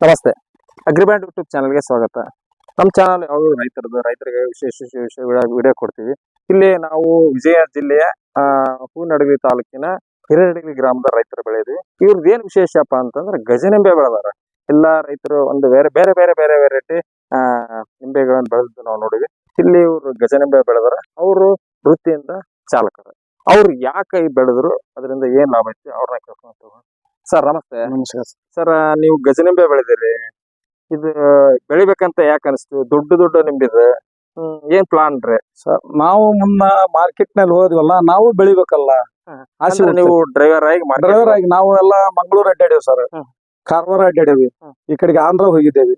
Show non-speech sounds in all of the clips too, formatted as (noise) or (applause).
ನಮಸ್ತೆ. ಅಗ್ರಿಬ್ಯಾಂಡ್ ಯೂಟ್ಯೂಬ್ ಚಾನಲ್ಗೆ ಸ್ವಾಗತ. ನಮ್ಮ ಚಾನಲ್ ಯಾವಾಗಲೂ ರೈತರದ್ದು ರೈತರಿಗೆ ವಿಶೇಷ ವಿಶೇಷ ವಿಡಿಯೋ ಕೊಡ್ತೀವಿ. ಇಲ್ಲಿ ನಾವು ವಿಜಯ ಜಿಲ್ಲೆಯ ಆ, ಹೂನಡವಿ ತಾಲೂಕಿನ ಹಿರೇಡಗಿ ಗ್ರಾಮದ ರೈತರು ಬೆಳೆದಿವಿ. ಇವ್ರದ್ದು ಏನು ವಿಶೇಷಪ್ಪ ಅಂತಂದ್ರೆ ಗಜನಿಂಬೆ ಬೆಳೆದಾರ. ಎಲ್ಲ ರೈತರು ಒಂದು ಬೇರೆ ಬೇರೆ ಬೇರೆ ಬೇರೆ ವೆರೈಟಿ ಆ ನಿಂಬೆಗಳನ್ನು ಬೆಳೆದು ನಾವು ನೋಡಿವಿ ಇಲ್ಲಿ ಇವರು ಗಜನಿಂಬೆ ಬೆಳೆದಾರ. ಅವರು ವೃತ್ತಿಯಿಂದ ಚಾಲಕರು. ಅವ್ರು ಯಾಕೆ ಬೆಳೆದ್ರು ಅದರಿಂದ ಏನ್ ಲಾಭ ಐತಿ ಅವ್ರನ್ನ ಕೇಳ್ಕೊಂತ ಸರ್ ನಮಸ್ತೆ. ನಮಸ್ಕಾರ ಸರ್. ನೀವು ಗಜನಿಂಬೆ ಬೆಳೆದಿರಿ. ಇದು ಬೆಳಿಬೇಕಂತ ಯಾಕೆ ಅನಿಸ್ತು? ದೊಡ್ಡ ದೊಡ್ಡ ನಿಂಬಿದೆ ಏನ್ ಪ್ಲಾನ್ ರೀ? ಸರ್ ನಾವು ಮುನ್ನ ಮಾರ್ಕೆಟ್ನಲ್ಲಿ ಹೋದ್ವಲ್ಲ ನಾವು ಬೆಳಿಬೇಕಲ್ಲ. ಆಸೆ ನೀವು ಡ್ರೈವರ್ ಆಗಿ ಡ್ರೈವರ್ ಆಗಿ ನಾವು ಎಲ್ಲ ಮಂಗಳೂರು ಅಡ್ಡಾಡೇವಿ ಸರ್. ಕಾರವಾರ ಅಡ್ಡಾಡೇವಿ. ಈ ಕಡೆಗೆ ಆಂಧ್ರ ಹೋಗಿದ್ದೇವೆ.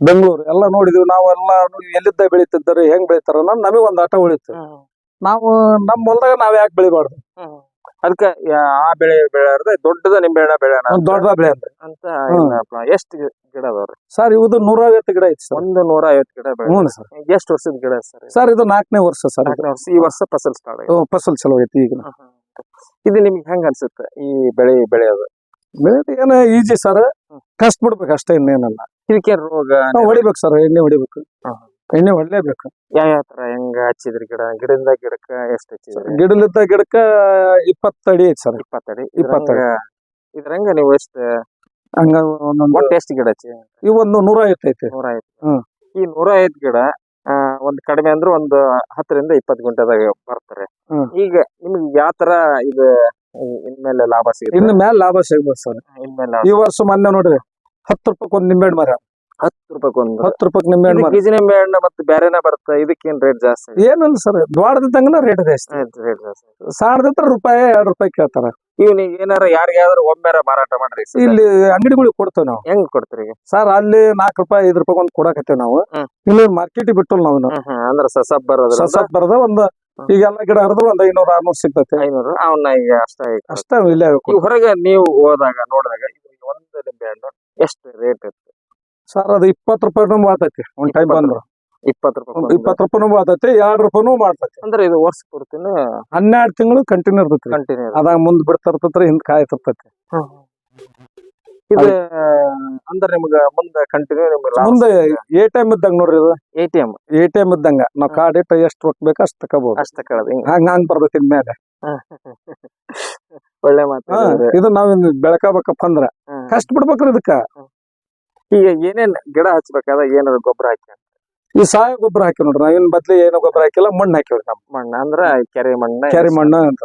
ಬೆಂಗಳೂರು ಎಲ್ಲ ನೋಡಿದ್ವಿ. ನಾವೆಲ್ಲ ಎಲ್ಲಿದ್ದ ಬೆಳಿತಿದ್ದಾರೆ ಹೆಂಗ್ ಬೆಳಿತಾರ ನಮಗೆ ಒಂದ್ ಆಟ ಉಳಿತು ನಾವು ನಮ್ಮ ಹೊಲದಾಗ ನಾವ್ ಯಾಕೆ ಬೆಳಿಬಾರ್ದು. ಅದಕ್ಕ ಆ ಬೆಳೆ ಬೆಳೆಯರ್ದೆ ದೊಡ್ಡದ ನಿಂಬೆ ಹಣ್ಣ ಬೆಳೆಯೋಣ ದೊಡ್ಡ ಬೆಳೆ ಅಂದ್ರೆ ಅಂತ ಎಷ್ಟು. ಗಿಡ ಅದಾವ್ರಿ ಸರ್ ಇದು ನೂರೈವತ್ತು ಗಿಡ ಐತಿ ಒಂದು ನೂರ ಐವತ್ತು ಗಿಡ ಬೆಳೆ. ಹ್ಞೂ ಸರ್. ಎಷ್ಟ್ ವರ್ಷದ ಗಿಡ ಸರ್ ಸರ್ ಇದು ನಾಲ್ಕನೇ ವರ್ಷ ಸರ್ ನಾಲ್ಕನೇ ವರ್ಷ. ಈ ವರ್ಷ ಫಸಲ್ ಸ್ಟಾರ್ಟ್ ಆಯ್ತು ಫಸಲ್ ಚಲೋ ಐತಿ ಈಗ. ಇದು ನಿಮ್ಗೆ ಹೆಂಗ ಅನ್ಸುತ್ತೆ ಈ ಬೆಳೆ ಬೆಳೆಯೋದು? ಬೆಳೆ ಏನ ಈಜಿ ಸರ್. ಕಷ್ಟ ಬಿಡ್ಬೇಕು ಅಷ್ಟೇ ಇನ್ನೇನಲ್ಲ. ಇದಕ್ಕೆ ರೋಗ ಹೊಡಿಬೇಕು ಸರ್ ಎಣ್ಣೆ ಹೊಡಿಬೇಕು. ಎಣ್ಣೆ ಹೊಡ್ಲೇಬೇಕು ಯಾವ ಯಾವ ತರ ಹೆಂಗ ಹಚ್ಚಿದ್ರಿ ಗಿಡ? ಗಿಡದಿಂದ ಗಿಡಕ್ಕ ಎಷ್ಟು ಹಚ್ಚಿದ್ರಿ? ಗಿಡಲಿದ್ದ ಗಿಡಕ್ಕ ಇಪ್ಪತ್ತಡಿ ಅಡಿ ಐತಿ ಸರ್. ಇಪ್ಪತ್ತಡಿ ಇಪ್ಪತ್ತಡಿ. ಇದ್ರಂಗ ನೀವು ಎಷ್ಟು ಹಂಗ ಒಂದೊಂದು ಒಟ್ಟು ಎಷ್ಟು ಗಿಡ ಹಚ್ಚಿ ಇವು ಒಂದು ನೂರ ಐವತ್ತು ಐತಿ. ನೂರ ಐವತ್ತು ಹ್ಮ್. ಈ ನೂರ ಐವತ್ತು ಗಿಡ ಒಂದ್ ಕಡಿಮೆ ಅಂದ್ರೆ ಒಂದು ಹತ್ತರಿಂದ ಇಪ್ಪತ್ತು ಗುಂಟೆದಾಗ ಬರ್ತಾರೆ. ಈಗ ನಿಮ್ಗೆ ಯಾವ ತರ ಇದು ಇನ್ಮೇಲೆ ಲಾಭ ಸಿಗುತ್ತೆ? ಇನ್ಮೇಲೆ ಮ್ಯಾಲ ಲಾಭ ಸಿಗ್ಬೋದು ಸರ್. ಇನ್ಮೇಲೆ ಈ ವರ್ಷ ಮೊನ್ನೆ ನೋಡ್ರಿ ಹತ್ತು ರೂಪಾಯಿ ಒಂದ್ ನಿಂಬೆಡ್ ಮರ ಹತ್ತು ರೂಪಾಯಿ ಒಂದು ಹತ್ತು ರೂಪಾಯಿ ನಿಂಬೆ ಹಣ್ಣು ಬೀಜ ನಿಂಬೆ ಹಣ್ಣು ಮತ್ತೆ ಬೇರೆನೆ ಬರುತ್ತೆ ಇದಕ್ಕೇನ್ ರೇಟ್ ಜಾಸ್ತಿ ಏನಿಲ್ಲ ಸರ್ ದ್ವಾಡದಿದ್ದಂಗನ ರೇಟ್ ಜಾಸ್ತಿ ರೇಟ್ ಜಾಸ್ತಿ ಸಾಣದಿತ್ರ ರೂಪಾಯಿ ಎರಡು ರೂಪಾಯಿ ಕೇಳ್ತಾರ. ಇವ್ನಿಗೆ ಏನಾರ ಯಾರಿಗಾದ್ರೂ ಒಮ್ಮೆರ ಮಾರಾಟ ಮಾಡ್ರಿ ಸರ್. ಇಲ್ಲಿ ಅಂಗಡಿಗಳಿಗೆ ಕೊಡ್ತೇವೆ ನಾವು. ಹೆಂಗ್ ಕೊಡ್ತೀರಿ ಈಗ? ಸರ್ ಅಲ್ಲಿ ನಾಲ್ಕು ರೂಪಾಯಿ ಐದು ರೂಪಾಯಿ ಒಂದು ಕೊಡಕತ್ತೇವೆ ನಾವು. ಹ್ಮ್. ಇಲ್ಲಿ ಮಾರ್ಕೆಟ್ ಬಿಟ್ಟಲ್ ನಾವು ಹ್ಮ್ ಹ್ಮ್ ಅಂದ್ರೆ ಸಸಬ್ ಸಸತ್ ಬರದ ಒಂದು ಈಗೆಲ್ಲ ಗಿಡ ಹರಿದ್ರು ಒಂದ್ ಐನೂರ ಆರ್ನೂರ್ ಸಿಗ್ತೈತೆ. ಐನೂರು ಅವನ್ನ ಈಗ ಅಷ್ಟ ಅಷ್ಟೇ ಇಲ್ಲೇ ಹೊರಗೆ ನೀವು ಹೋದಾಗ ನೋಡಿದಾಗ ಇದು ಒಂದು ನಿಂಬೆ ಹಣ್ಣು ಎಷ್ಟು ರೇಟ್ ಇತ್ತು? ಸರ್ ಅದು ಇಪ್ಪತ್ತು ರೂಪಾಯಿನೂ ಮಾಡ್ತೈತಿ ಒಂದ್ ಟೈಮ್ ಬಂದ್ರು. ಇಪ್ಪತ್ತು ರೂಪಾಯಿ. ಇಪ್ಪತ್ತು ರೂಪಾಯಿನೂ ಮಾಡ್ತೈತಿ ಎರಡು ರೂಪಾಯಿನೂ ಮಾಡ್ತೈತಿ ಅಂದ್ರೆ ಇದು ವರ್ಷ ಪೂರ್ತಿನ ಹನ್ನೆರಡು ತಿಂಗಳು ಕಂಟಿನ್ಯೂ ಇರ್ತೈತಿ. ಕಂಟಿನ್ಯೂ ಅದಾಗ ಮುಂದ್ ಬಿಡ್ತಿರ್ತೈತ್ರಿ ಹಿಂದ್ ಕಾಯ್ತಿರ್ತೈತಿ. ಇದು ಅಂದ್ರೆ ನಿಮ್ಗ ಮುಂದೆ ಕಂಟಿನ್ಯೂ ನಿಮ್ಗೆ ಮುಂದೆ ಎ ಟೈಮ್ ಇದ್ದಂಗ ನೋಡ್ರಿ ಇದು? ಎ ಟಿ ಎಂ ಎ ಟೈಮ್ ಇದ್ದಂಗ. ನಾವ್ ಕಾರ್ಡ್ ಇಟ್ಟು ಎಷ್ಟ್ ರೊಕ್ಕ ಬೇಕು ಅಷ್ಟು ತಕೋಬಹುದು ಅಷ್ಟು ಮೇಲೆ ಹಿಂಗ. ಹಂಗ ಹಂಗ್ ಬರ್ತೈತಿ ಇನ್ಮೇಲೆ ಒಳ್ಳೆ ಮಾತು. ಇದು ನಾವ್ ಬೆಳಕಬೇಕಪ್ಪ ಅಂದ್ರ. ಕಷ್ಟ ಬಿಡ್ಬೇಕ್ರಿ ಇದಕ್ಕ. ಈಗ ಏನೇನ್ ಗಿಡ ಹಚ್ಬೇಕಾದ ಏನಾದ್ರು ಗೊಬ್ಬರ ಹಾಕಿ. ಈ ಸಾವಯವ ಗೊಬ್ಬರ ಹಾಕಿ ನೋಡ್ರಿ. ನಾವಿನ್ ಬದ್ಲಿ ಏನು ಗೊಬ್ಬರ ಹಾಕಿಲ್ಲ ಮಣ್ಣು ಹಾಕಿವ್ರಿ ನಮ್ ಮಣ್ಣು ಅಂದ್ರ ಕೆರೆ ಮಣ್ಣ ಕೆರೆ ಮಣ್ಣು ಅಂತ.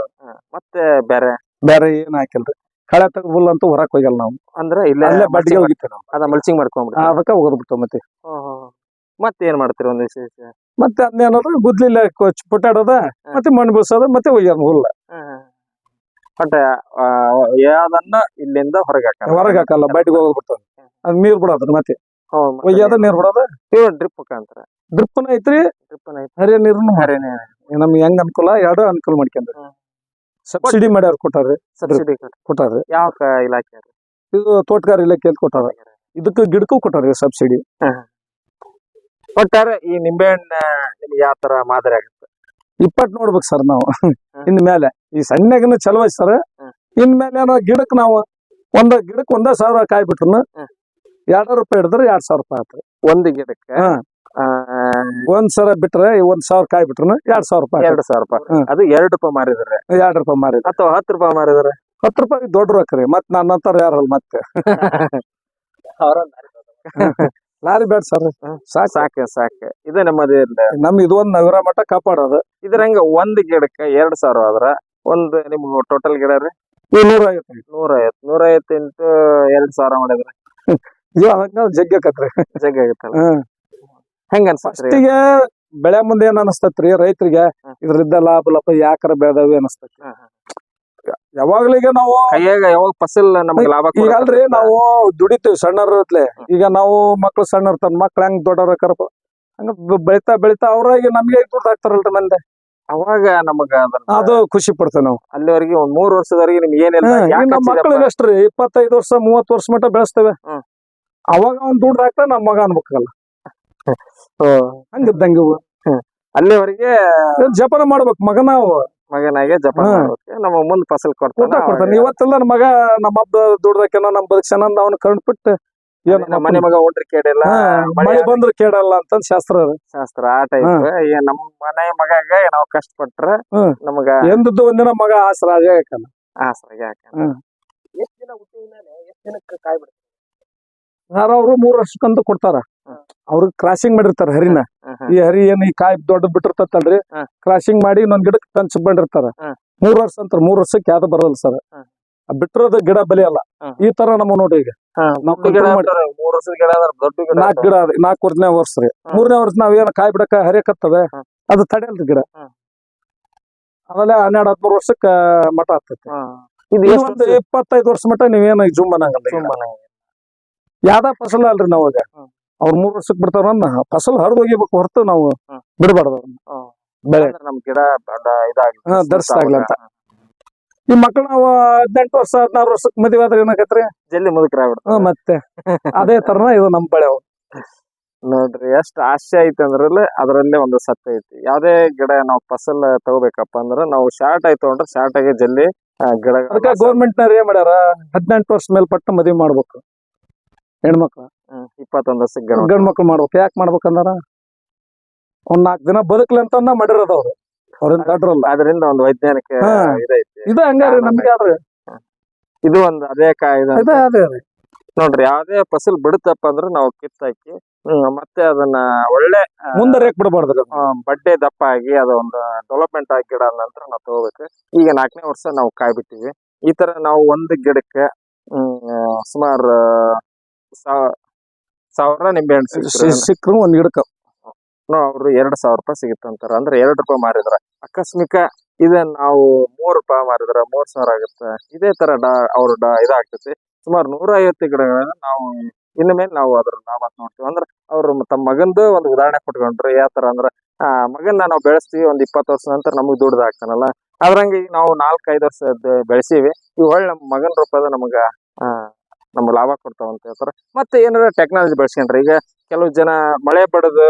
ಮತ್ತೆ ಬೇರೆ ಬೇರೆ ಏನ್ ಹಾಕಿಲ್ರಿ. ಕಳೆ ತಗ ಹುಲ್ ಅಂತೂ ಹೊರಕ್ ಹೋಗಲ್ಲ ನಾವು. ಅಂದ್ರೆ ಇಲ್ಲ ಅಲ್ಲೇ ಬಡ್ಡಿಗೆ ಹೋಗಿತ್ತು ನಾವು. ಅದ ಮಲ್ಚಿಂಗ್ ಮಾಡ್ಕೊಂಡ್ಬಿಟ್ಟು ಅದಕ್ಕೆ ಹೋಗ್ಬಿಟ್ಟು ಮತ್ತೆ. ಮತ್ತೆ ಏನ್ ಮಾಡ್ತೀರಿ ಒಂದ್ ವಿಶೇಷ? ಮತ್ತೆ ಅದ್ನೇನಾದ್ರು ಗುದ್ಲಿಲ್ಲ ಪುಟ್ಟಾಡೋದ ಮತ್ತೆ ಮಣ್ಣು ಬೀಸೋದ ಮತ್ತೆ ಒಯ್ಯೋದ್ ಹುಲ್ಲ. ಬಟ್ ಯಾವ್ದನ್ನ ಇಲ್ಲಿಂದ ಹೊರಗೆ ಹಾಕಲ್ಲ ಹೊರಗ್ ಹಾಕಲ್ಲ ಬಡ್ಡಿಗೆ ಹೋಗ್ಬಿಡ್ತಾವ ಅದ್ ನೀರ್ ಬಿಡೋದ್ರ ಮತ್ತೆ. ಒಯ್ಯದ ನೀರ್ ಬಿಡೋದ? ಡ್ರಿಪ್ ಮುಖಾಂತರ. ಡ್ರಿಪ್ನ ಐತ್ರಿ? ಡ್ರಿಪ್ ಹರಿಯ ನೀರ್ನು? ಹರಿಯ ನಮ್ಗೆ ಹೆಂಗ್ ಅನುಕೂಲ ಎರಡು ಅನುಕೂಲ ಮಾಡ್ಕೊಂಡ್ರಿ. ಸಬ್ಸಿಡಿ ಮಾಡ್ಯಾರ ಕೊಟ್ಟಾರ್ರಿ. ಸಬ್ಸಿಡಿ ಕೊಟ್ಟಾರ್ರಿ. ಯಾವ ಇಲಾಖೆ ಇದು ತೋಟಗಾರ ಇಲಾಖೆಯಲ್ಲಿ ಕೊಟ್ಟಾರ. ಇದಕ್ಕೆ ಗಿಡಕ್ಕೂ ಕೊಟ್ಟಾರ್ರಿ ಸಬ್ಸಿಡಿ. ಒಟ್ಟಾರೆ ಈ ನಿಂಬೆಹಣ್ಣ ನಿಮ್ಗೆ ಯಾವ ತರ ಮಾದರಿ ಆಗುತ್ತೆ? ಇಪ್ಪಟ್ ನೋಡ್ಬೇಕು ಸರ್ ನಾವು. ಇನ್ ಮೇಲೆ ಈ ಸಣ್ಣಗನ ಚಲೋ ಸರ್. ಇನ್ ಮೇಲೆ ಏನೋ ಗಿಡಕ್ ನಾವು ಒಂದ ಗಿಡಕ್ ಒಂದ ಸಾವಿರ ಕಾಯಿ ಬಿಟ್ರು ಎರಡ್ ರೂಪಾಯಿ ಹಿಡಿದ್ರೆ ಎರಡ್ ಸಾವಿರ ರೂಪಾಯಿ ಆಯ್ತು ಒಂದ್ ಗಿಡಕ್ಕೆ ಹಾ. ಒಂದ್ ಸಲ ಬಿಟ್ರೆ ಒಂದ್ ಸಾವಿರ ಕಾಯಿ ಬಿಟ್ರು ಎರಡ್ ಸಾವಿರ ರೂಪಾಯಿ ಎರಡು ಸಾವಿರ ರೂಪಾಯಿ. ಹ್ಮ್. ಅದು ಎರಡು ರೂಪಾಯಿ ಮಾರಿದ್ರೆ? ಎರಡ್ ರೂಪಾಯಿ ಮಾರಿ ಅಥವಾ ಹತ್ತು ರೂಪಾಯಿ ಮಾರಿದ್ರೆ? ಹತ್ತು ರೂಪಾಯಿ ದೊಡ್ಡ ರೊಕ್ಕ ರೀ. ಮತ್ ನನ್ನ ಅಂತಾರ ಯಾರಲ್ಲ ಮತ್ತೆ. (laughs) ಲಾರಿ ಬೇಡ ಸರ್. ಸಾಕು. ಸಾಕು ಸಾಕು. ಇದು ನಮ್ಮದೇ ನಮ್ ಇದು ಒಂದ್ ನಗರ ಮಟ್ಟ ಕಾಪಾಡೋದು. ಇದ್ರ ಹಂಗ ಒಂದ್ ಗಿಡಕ್ಕೆ ಎರಡ್ ಸಾವಿರ ಆದ್ರ? ಒಂದ್ ನಿಮ್ ಟೋಟಲ್ ಗಿಡ ರೀ? ನೂರ ಐವತ್ತು ನೂರ ಐವತ್ ನೂರ ಐವತ್ತು ಇಂಟು ಎರಡ್ ಸಾವಿರ ಮಾಡಿದ್ರೆ? (laughs) ಹಂಗ ಜಗ್ಗಿ ಆಕತ್ರಿ. ಜಗ್ ಆಗತ್ತಲ್ಲ. ಹ್ಮ್. ಹೆಂಗ ಅನ್ಸತ್ರಿ? ಫಸ್ಟಿಗೆ ಬೆಳೆ ಮುಂದೆ ಏನ್ ಅನಸ್ತತ್ರಿ ರೈತರಿಗೆ. ಇದ್ರಿಂದ ಲಾಭ ಲಾಭ ಯಾಕರ ಬೆಳೆದವಿ ಅನಸ್ತತಿ. ಯಾವಾಗ್ಲೀಗ ನಾವು ಕೈಯಾಗ ಯಾವಾಗ ಫಸಲ್ ನಮ್ಗೆ ಲಾಭ ಈಗ ಅಲ್ರಿ ನಾವು ದುಡಿತೀವಿ ಸಣ್ಣರ್ತ್ಲೆ ಈಗ ನಾವು ಮಕ್ಳು ಸಣ್ಣ ಇರ್ತಾರ ಮಕ್ಳು ಹೆಂಗ್ ದೊಡ್ಡವ್ರ ಕರಪ ಹಂಗ ಬೆಳಿತಾ ಬೆಳಿತಾ ಬೆಳಿತಾ ಈಗ ನಮ್ಗೆ ದುಡ್ಡು ಹಾಕ್ತಾರಲ್ರಿ ಮಂದೆ. ಅವಾಗ ನಮಗ ಅದನ್ನ ಅದು ಖುಷಿ ಪಡ್ತೇವೆ ನಾವು. ಅಲ್ಲಿವರೆಗೆ ಒಂದ್ ಮೂರ್ ವರ್ಷದವರೆಗೆ ನಿಮ್ಗೆ ಏನಿಲ್ಲ ಹ್ಮ್, ಯಾಕ್ ನಮ್ಮ ಹಚ್ಚಿದಪ್ಪ? ಮಕ್ಳಿಗೆ ಅಷ್ಟ್ರಿ ಇಪ್ಪತ್ತೈದು ವರ್ಷ ಮೂವತ್ ವರ್ಷ ಮಟ್ಟ ಬೆಳೆಸ್ತೇವೆ. ಹ್ಮ್. ಅವಾಗ ಅವ್ನ್ ದುಡ್ಡು ಹಾಕ್ತಾ ನಮ್ಮ ಮಗ ಅನ್ಬೇಕಲ್ಲ. ಹಂಗಿದ್ದಂಗ ಇವು. ಅಲ್ಲಿವರೆಗೆ ಜಪನ ಮಾಡ್ಬೇಕು ಮಗ ನಾವು ಮಗನಾಗೆ ಜಪನ. ಮಾಡ್ಬೇಕು. ನಮ್ಮ ಮುಂದ್ ಫಸಲ್ ಕೊಡ್ತಾನ ಕೊಡ್ತಾನೆ. ಇವತ್ತೆಲ್ಲ ನಮ್ಮ ಮಗ ನಮ್ಮ ಹಬ್ಬ ನಮ್ ನಮ್ಮ ಬದುಕ್ಸನ ಅವ್ನ ಕರ್ಂಡ್ ಬಿಟ್ಟು ಏನ್ ನಮ್ಮ ಮನೆ ಮಗ ಉಂಡ್ರಿ ಕೇಳಿಲ್ಲ ಮಳೆ ಬಂದ್ರೆ ಕೇಳಲ್ಲ ಅಂತ ಶಾಸ್ತ್ರ ಶಾಸ್ತ್ರ ಆ ಟೈಪ್ ನಮ್ಮ ಮನೆ ಮಗಾಗ ನಾವು ಕಷ್ಟ ಪಟ್ರ ನಮಗ ಎಂದದ್ದು ಒಂದಿನ ಮಗ ಆಸರ ರಾಜ ಹಾಕಲ್ಲ ಆಸರಾಗಿ. ಎಷ್ಟ್ ದಿನ ಹುಟ್ಟಿದ ಮೇಲೆ ಎಷ್ಟ್ ದಿನಕ್ಕೆ ಕಾಯಿ ಯಾರ ಅವ್ರು ಮೂರ್ ವರ್ಷಕ್ಕಂತ ಕೊಡ್ತಾರ. ಅವ್ರಿಗೆ ಕ್ರಾಸಿಂಗ್ ಮಾಡಿರ್ತಾರ ಹರಿನ. ಈ ಹರಿ ಏನ್ ಈ ಕಾಯಿ ದೊಡ್ಡ ಬಿಟ್ಟಿರ್ತಲ್ರಿ. ಕ್ರಾಸಿಂಗ್ ಮಾಡಿ ಇನ್ನೊಂದ್ ಗಿಡ ಟಂಚ್ ಬಂದಿರ್ತಾರ. ಮೂರ್ ವರ್ಷ ಅಂತ ಮೂರ್ ವರ್ಷಕ್ಕೆ ಯಾವ್ದು ಬರಲ್ಲ ಸರ್. ಬಿಟ್ಟಿರೋದ ಗಿಡ ಬಲಿ ಅಲ್ಲ. ಈ ತರ ನಮ್ಮ ನೋಡಿ ಈಗ. ನಾಲ್ಕು ಗಿಡ ಅದ ನಾಲ್ಕು ವರ್ಷನೇ ವರ್ಷ ರೀ. ಮೂರನೇ ವರ್ಷ ನಾವ್ ಏನ್ ಕಾಯಿ ಬಿಡಕ ಹರಿಯಕತ್ತವೆ. ಅದು ತಡೆಯಲ್ರಿ ಗಿಡ. ಆಮೇಲೆ ಹನ್ನೆರಡು ಹದಿಮೂರು ವರ್ಷಕ್ಕ ಮಠ ಆಗ್ತೈತಿ. ಇದು ಇಪ್ಪತ್ತೈದು ವರ್ಷ ಮಟ್ಟ ನೀವೇನ ಜುಮ್ ಅನ್ನಂಗಿಲ್ಲ. ಯಾವ್ದ ಫಸಲ್ ಅಲ್ರಿ ನಾವಾಗ. ಅವ್ರ ಮೂರ್ ವರ್ಷಕ್ಕೆ ಬಿಡ್ತಾರ ಫಸಲ್ ಹರಿದು ಹೋಗಿಬೇಕು ಹೊರತು ನಾವು ಬಿಡಬಾರ್ದ ಅವ್ರನ್ನ. ಬೆಳೆ. ನಮ್ ಗಿಡ. ಈ ನಾವು ಹದಿನೆಂಟು ವರ್ಷ ಹದಿನಾರು ವರ್ಷಕ್ ಮದುವೆ ಆದ್ರೆ ಏನಾಗತ್ರಿ? ಜಲ್ದಿ ಮುದುಕರಾಗ್ಬಿಡ್ತಾರೆ. ಹ್ಮ್, ಮತ್ತೆ. ಅದೇ ತರನ ಇದು ನಮ್ ಬೆಳೆ. ನೋಡ್ರಿ ಎಷ್ಟ್ ಆಸೆ ಐತಿ ಅಂದ್ರಲ್ಲ ಅದರಲ್ಲೇ ಒಂದು ಸತ್ಯ ಐತಿ. ಯಾವ್ದೇ ಗಿಡ ನಾವು ಫಸಲ್ ತಗೋಬೇಕಪ್ಪ ಅಂದ್ರ ನಾವು ಶಾರ್ಟ್ ಆಯ್ತು ಅಂದ್ರೆ ಶಾರ್ಟ್ ಆಗಿ ಜಲ್ದಿ ಗಿಡ ಗೌರ್ಮೆಂಟ್ ನವ್ರು ಏನ್ ಮಾಡ್ಯಾರ? ಹದಿನೆಂಟು ವರ್ಷ ಮೇಲ್ಪಟ್ಟ ಮದುವೆ ಮಾಡ್ಬೇಕು. ಹೆಣ್ಮಕ್ಳು. ಇಪ್ಪತ್ತೊಂದ್ ವರ್ಷಕ್ಕೆ ಗಿಡ ಗಂಡ್ ಮಕ್ಳು ಮಾಡ್ಬೇಕು ಯಾಕೆ ಮಾಡ್ಬೇಕಂದಾರ? ಒಂದ್ ನಾಲ್ಕು ದಿನ ಬದುಕ್ಲಿ ಅಂತ ಮಾಡಿರೋದು ಅವ್ರು. ಅವ್ರಿಂದ ದಡ್ರಲ್ಲ. ಅದರಿಂದ ಒಂದು ವೈಜ್ಞಾನಿಕ. ಇದೈತಿ. ಇದು ಹಂಗಾರಿ ನಮ್ಗೆ ಆದ್ರೆ. ಇದು ಒಂದು ಅದೇ ಕಾಯಿ ಇದು ಅದೇ ಅದೇ ರೀ ನೋಡ್ರಿ ಯಾವ್ದೇ ಫಸಲ್ ಬಿಡುತ್ತಪ್ಪ ಅಂದ್ರೆ ನಾವು ಕಿತ್ತಾಕಿ ಮತ್ತೆ ಅದನ್ನ ಒಳ್ಳೆ ಮುಂದರೇಕ್ ಮುಂದೆ ರೇಕ್ ಬಿಡಬಾರ್ದು ಬಡ್ಡೆ ದಪ್ಪ ಆಗಿ ಅದೊಂದು ಡೆವಲಪ್ಮೆಂಟ್ ಆಗಿ ಗಿಡ ನಂತರ ನಾವು ತಗೋಬೇಕು. ಈಗ ನಾಲ್ಕನೇ ವರ್ಷ ನಾವು ಕಾಯ್ಬಿಟ್ಟಿವಿ. ಈ ತರ ನಾವು ಒಂದು ಗಿಡಕ್ಕೆ ಸುಮಾರು ಸಾವಿರ ನಿಂಬೆ ಹಣ್ಣು ಸಿಕ್ಕರು ಒಂದ್ ಗಿಡಕ್ಕ. ಅವ್ರು ಎರಡ್ ಸಾವಿರ ರೂಪಾಯಿ ಸಿಗುತ್ತಂತಾರ ಅಂದ್ರೆ ಎರಡ್ ರೂಪಾಯಿ ಮಾರಿದ್ರ. ಆಕಸ್ಮಿಕ ಇದನ್ನ ನಾವು ಮೂರ್ ರೂಪಾಯಿ ಮಾರಿದ್ರ ಮೂರ್ ಸಾವಿರ ಆಗುತ್ತೆ. ಇದೇ ತರ ಡಾ ಅವ್ರ ಡಾ ಇದಾಗ್ತೈತಿ. ಸುಮಾರು ನೂರ ಐವತ್ತು ಗಿಡಗಳನ್ನ ನಾವು ಇನ್ನು ಮೇಲೆ ನಾವು ಅದ್ರ ಲಾಭ ನೋಡ್ತೀವಿ. ಅಂದ್ರೆ ಅವ್ರು ತಮ್ಮ ಮಗಂದು ಒಂದು ಉದಾಹರಣೆ ಕೊಟ್ಕೊಂಡ್ರು ಯಾವ ತರ ಅಂದ್ರ ಆ ಮಗನ್ನ ನಾವು ಬೆಳೆಸ್ತೀವಿ ಒಂದ್ ಇಪ್ಪತ್ತು ವರ್ಷ ನಂತರ ನಮಗ್ ದುಡ್ದು ಆಗ್ತಾನಲ್ಲ. ಅದ್ರಂಗೆ ನಾವು ನಾಲ್ಕೈದು ವರ್ಷ ಬೆಳೆಸೀವಿ. ಈ ಒಳ್ಳೆ ನಮ್ಮ ಮಗನ ರೂಪದ ನಮಗ ಆ ನಮ್ಗ್ ಲಾಭ ಕೊಡ್ತಾವ ಅಂತ ಹೇಳ್ತಾರೆ. ಮತ್ತೆ ಏನಾರ ಟೆಕ್ನಾಲಜಿ ಬೆಳೆಸ್ಕೊಂಡ್ರೆ ಈಗ ಕೆಲವು ಜನ ಮಳೆ ಬಡದು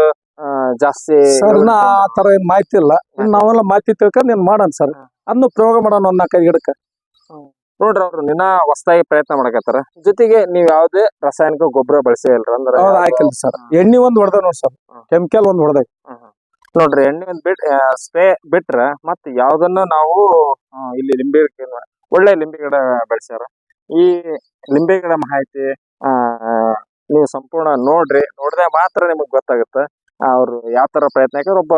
ಜಾಸ್ತಿ ಸರ್ ನಾ ಆ ತರ ಏನ್ ಮಾಹಿತಿ ಇಲ್ಲ. ನಾವೆಲ್ಲ ಮಾಹಿತಿ ತಿಳ್ಕೊಂಡು ನೀನ್ ಮಾಡೋಣ ಸರ್. ಅದನ್ನು ಪ್ರಯೋಗ ಮಾಡೋಣ ಒಂದ್ ನಾಲ್ಕೈದು ಗಿಡಕ್ಕೆ. ನೋಡ್ರಿ ಅವ್ರು ನಿನ್ನ ಹೊಸದಾಗಿ ಪ್ರಯತ್ನ ಮಾಡಕತ್ತಾರ. ಜೊತೆಗೆ ನೀವ್ ಯಾವ್ದೇ ರಾಸಾಯನಿಕ ಗೊಬ್ಬರ ಬಳಸಿ ಇಲ್ರಿ ಅಂದ್ರ ಹೌದು ಹಾಕಿಲ್ಲ ಸರ್. ಎಣ್ಣೆ ಒಂದ್ ಹೊಡೆದ ನೋಡಿ ಸರ್. ಕೆಮಿಕಲ್ ಒಂದ್ ಹೊಡೆದ ನೋಡ್ರಿ ಎಣ್ಣೆ ಒಂದ್ ಬಿಟ್ ಸ್ಪ್ರೇ ಬಿಟ್ರ ಮತ್ ಯಾವ್ದನ್ನ ನಾವು ಇಲ್ಲಿ ಲಿಂಬೆ ಗಿಡ- ಒಳ್ಳೆ ಲಿಂಬೆ ಗಿಡ ಬೆಳೆಸ್ಯಾರ. ಈ ಲಿಂಬೆ ಗಿಡ ಮಾಹಿತಿ, ಆ, ನೀವು ಸಂಪೂರ್ಣ ನೋಡ್ರಿ. ನೋಡಿದ್ರೆ ಮಾತ್ರ ನಿಮಗ್ ಗೊತ್ತಾಗುತ್ತೆ. ಅವ್ರು ಯಾವ ತರ ಪ್ರಯತ್ನ ಯಾಕಂದ್ರೆ ಒಬ್ಬ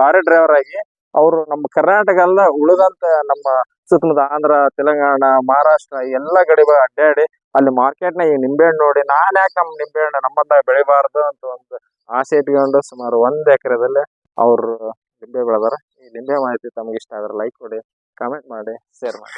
ಲಾರಿ ಡ್ರೈವರ್ ಆಗಿ ಅವರು ನಮ್ಮ ಕರ್ನಾಟಕ ಅಲ್ಲ ಉಳಿದಂತ ನಮ್ಮ ಸುತ್ತಮುತ್ತ ಆಂಧ್ರ, ತೆಲಂಗಾಣ, ಮಹಾರಾಷ್ಟ್ರ ಎಲ್ಲಾ ಕಡೆ ಅಡ್ಡಾಡಿ ಅಲ್ಲಿ ಮಾರ್ಕೆಟ್ನ ಈ ನಿಂಬೆಹಣ್ಣು ನೋಡಿ ನಾನ್ ಯಾಕೆ ನಮ್ ನಿಂಬೆಹಣ್ಣು ನಮ್ಮಂತ ಬೆಳಿಬಾರ್ದು ಅಂತ ಒಂದು ಆಸೆ ಇಟ್ಕೊಂಡು ಸುಮಾರು ಒಂದ್ ಎಕರೆದಲ್ಲಿ ಅವ್ರು ಲಿಂಬೆ ಬೆಳೆದಾರ ಈ ನಿಂಬೆ ಮಾಹಿತಿ ತಮಗೆ ಇಷ್ಟ ಆದ್ರೆ ಲೈಕ್ ಕೊಡಿ ಕಾಮೆಂಟ್ ಮಾಡಿ ಶೇರ್ ಮಾಡಿ.